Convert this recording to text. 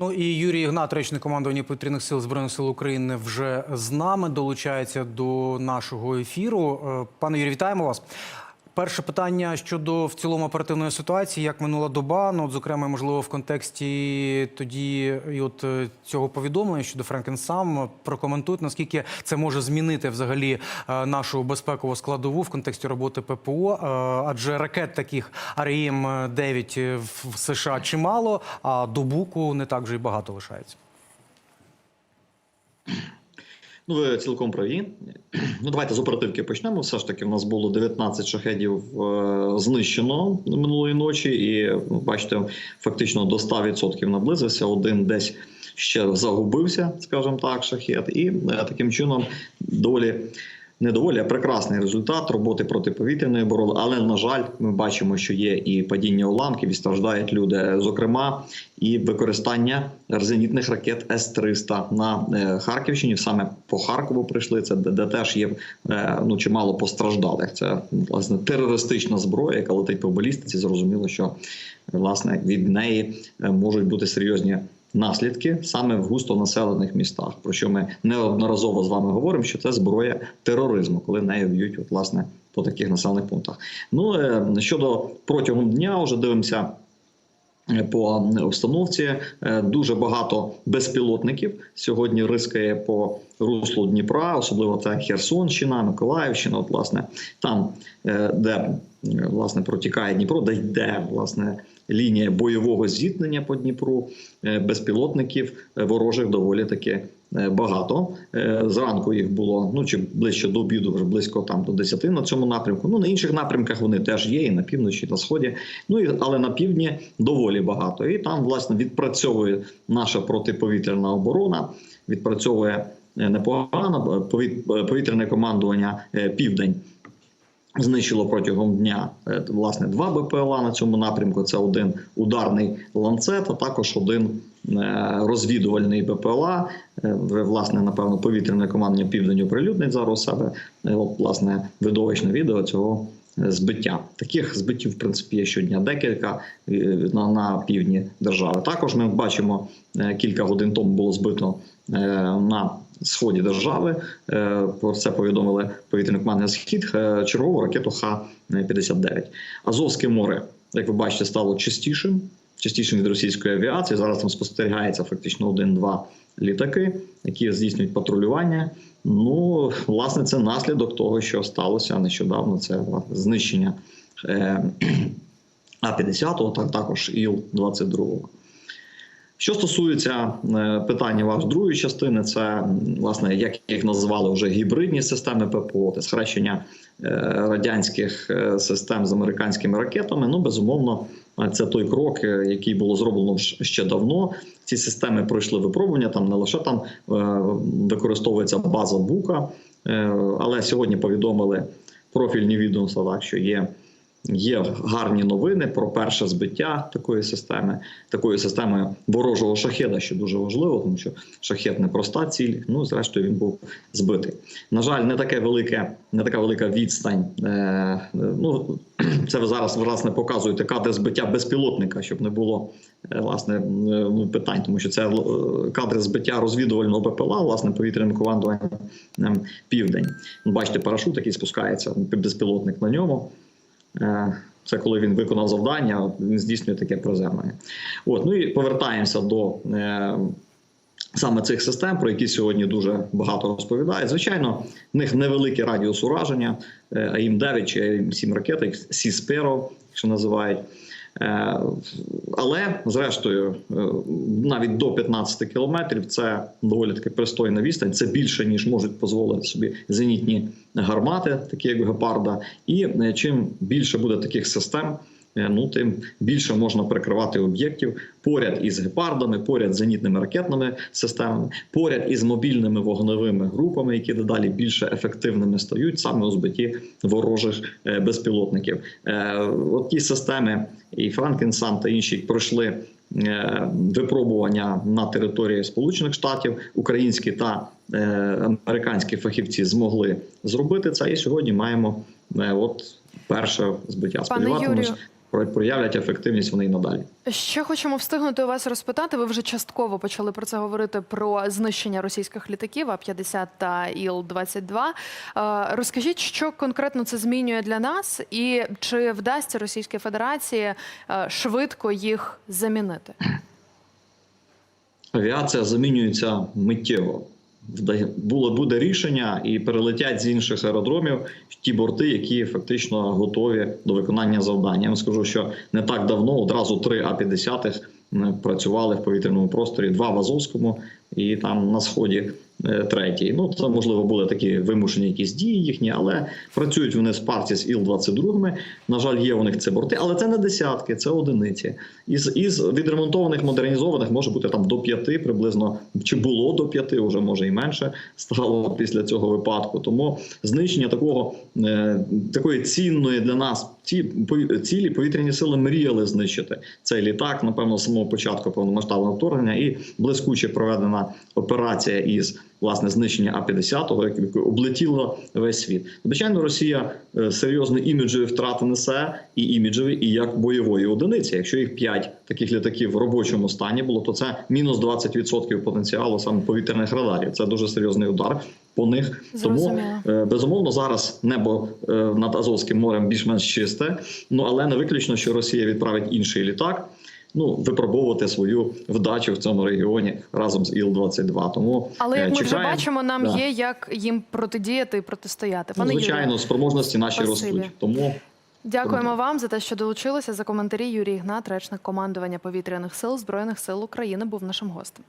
Ну і Юрій Ігнат, речник командування повітряних сил збройних сил України, вже з нами долучається до нашого ефіру. Е, Пане Юрій, вітаємо вас. Перше питання щодо в цілому оперативної ситуації, як минула доба. Ну, от, зокрема, можливо, в контексті тоді і от е, цього повідомлення щодо Франкенсам прокоментують, наскільки це може змінити взагалі е, нашу безпекову складову в контексті роботи ППО. Е, Адже ракет таких АРІМ 9 в США чимало, а до буку не так вже й багато лишається. Ну, ви цілком праві. Ну, давайте з оперативки почнемо. Все ж таки, в нас було 19 шахедів е, знищено минулої ночі, і ну, бачите, фактично до 100% наблизився. Один десь ще загубився, скажімо так, шахет. І е, таким чином доволі. Не доволі, а прекрасний результат роботи протиповітряної оборони. Але на жаль, ми бачимо, що є і падіння уламків, і страждають люди. Зокрема, і використання зенітних ракет С-300 на е, Харківщині. Саме по Харкову прийшли. Це де, де теж є е, ну чимало постраждалих. Це власне терористична зброя, яка летить по балістиці. Зрозуміло, що власне від неї е, можуть бути серйозні. Наслідки саме в густонаселених містах, про що ми неодноразово з вами говоримо, що це зброя тероризму, коли нею б'ють, от власне по таких населених пунктах. Ну е, щодо протягом дня, вже дивимося. е, По обстановці Е, дуже багато безпілотників сьогодні рискає по руслу Дніпра, особливо це Херсонщина, Миколаївщина. От, власне, там, де власне протікає Дніпро, де йде власне лінія бойового зіткнення по Дніпру, е, безпілотників е, ворожих доволі таки е, багато. Зранку їх було ну чи ближче до обіду, вже близько там до 10 на цьому напрямку. Ну на інших напрямках вони теж є, і на півночі, і на сході. Ну і але на півдні доволі багато. І там власне відпрацьовує наша протиповітряна оборона, відпрацьовує непогано повітряне командування Південь. Знищило протягом дня е, власне два БПЛА на цьому напрямку. Це один ударний ланцет, а також один е, розвідувальний БПЛА. Е, власне напевно повітряне командування південь оприлюднить зараз себе. От, власне видовищне відео цього збиття. Таких збиттів, в принципі, є щодня декілька на, на півдні держави. Також ми бачимо кілька годин тому було збито на сході держави. Е, Про це повідомили повітряне командне схід е, чергову ракету Х-59. Азовське море, як ви бачите, стало чистішим, чистішим від російської авіації. Зараз там спостерігається фактично один-два літаки, які здійснюють патрулювання. Ну, власне, це наслідок того, що сталося нещодавно. Це знищення е, А-50, так також Іл-22. Що стосується е, питання вашої другої частини, це власне як їх називали вже гібридні системи ППО, це схрещення е, радянських е, систем з американськими ракетами. Ну безумовно, це той крок, який було зроблено ще давно. Ці системи пройшли випробування. Там не лише там використовується база Бука, але сьогодні повідомили профільні відомства, так що є. Є гарні новини про перше збиття такої системи, такої системи ворожого шахеда, що дуже важливо, тому що шахет не проста ціль. Ну зрештою він був збитий. На жаль, не таке велике, не така велика відстань. Е, ну це ви зараз власне показуєте кадри збиття безпілотника, щоб не було е, власне е, ну, питань, тому що це е, кадри збиття розвідувального БПЛА, власне, повітряним командуванням південь. Бачите, парашут, який спускається, безпілотник на ньому. Е, Це коли він виконав завдання, він здійснює таке приземлення. От, ну і повертаємося до е, саме цих систем, про які сьогодні дуже багато розповідають. Звичайно, в них невеликий радіус ураження, е, АІМ 9 чи АІМ 7 ракети, Сі-Сперо, що називають. Е, Але, зрештою, е, навіть до 15 кілометрів це доволі таки пристойна відстань. Це більше ніж можуть дозволити собі зенітні гармати, такі як гепарда. І е, чим більше буде таких систем, ну тим більше можна прикривати об'єктів поряд із гепардами, поряд з зенітними ракетними системами, поряд із мобільними вогневими групами, які дедалі більше ефективними стають саме у збитті ворожих е, безпілотників. Е, От ті системи і Франкенсам та інші пройшли. е, Випробування на території Сполучених Штатів, українські та е, американські фахівці змогли зробити це. І сьогодні маємо е, от перше збиття. Пане Юрію, проявлять ефективність вони і надалі. Ще хочемо встигнути у вас розпитати. Ви вже частково почали про це говорити про знищення російських літаків А-50 та Іл-22. Е, Розкажіть, що конкретно це змінює для нас, і чи вдасться Російській Федерації е, швидко їх замінити? Авіація замінюється миттєво. Було буде рішення і перелетять з інших аеродромів ті борти, які фактично готові до виконання завдання. Я вам скажу, що не так давно одразу три А-50 працювали в повітряному просторі, два в Азовському і там на сході третій. Ну це можливо були такі вимушені якісь дії їхні, але працюють вони в парці з Іл-22. На жаль, є у них це борти, але це не десятки, це одиниці. Із із відремонтованих, модернізованих може бути там до п'яти, приблизно чи було до п'яти, вже може і менше стало після цього випадку. Тому знищення такого е, такої цінної для нас ці цілі повітряні сили мріяли знищити цей літак. Напевно, з самого початку повномасштабного вторгнення і блискуче проведена операція із власне знищення А 50 яке облетіло весь світ. Звичайно, Росія е, серйозні іміджові втрати несе і іміджові, і як бойової одиниці. Якщо їх 5 таких літаків в робочому стані було, то це мінус 20% потенціалу саме повітряних радарів. Це дуже серйозний удар по них. Тому Зрозуміло. е, безумовно зараз небо е, над Азовським морем більш-менш чисте. Ну але не виключно, що Росія відправить інший літак. Ну, випробовувати свою вдачу в цьому регіоні разом з Іл-22. Тому Але як як ми вже бачимо, нам Да. є як їм протидіяти і протистояти. Ну, звичайно, Юрій. спроможності наші спасибі. ростуть. Тому дякуємо вам за те, що долучилися за коментарі. Юрій Ігнат, речник командування повітряних сил збройних сил України, був нашим гостем.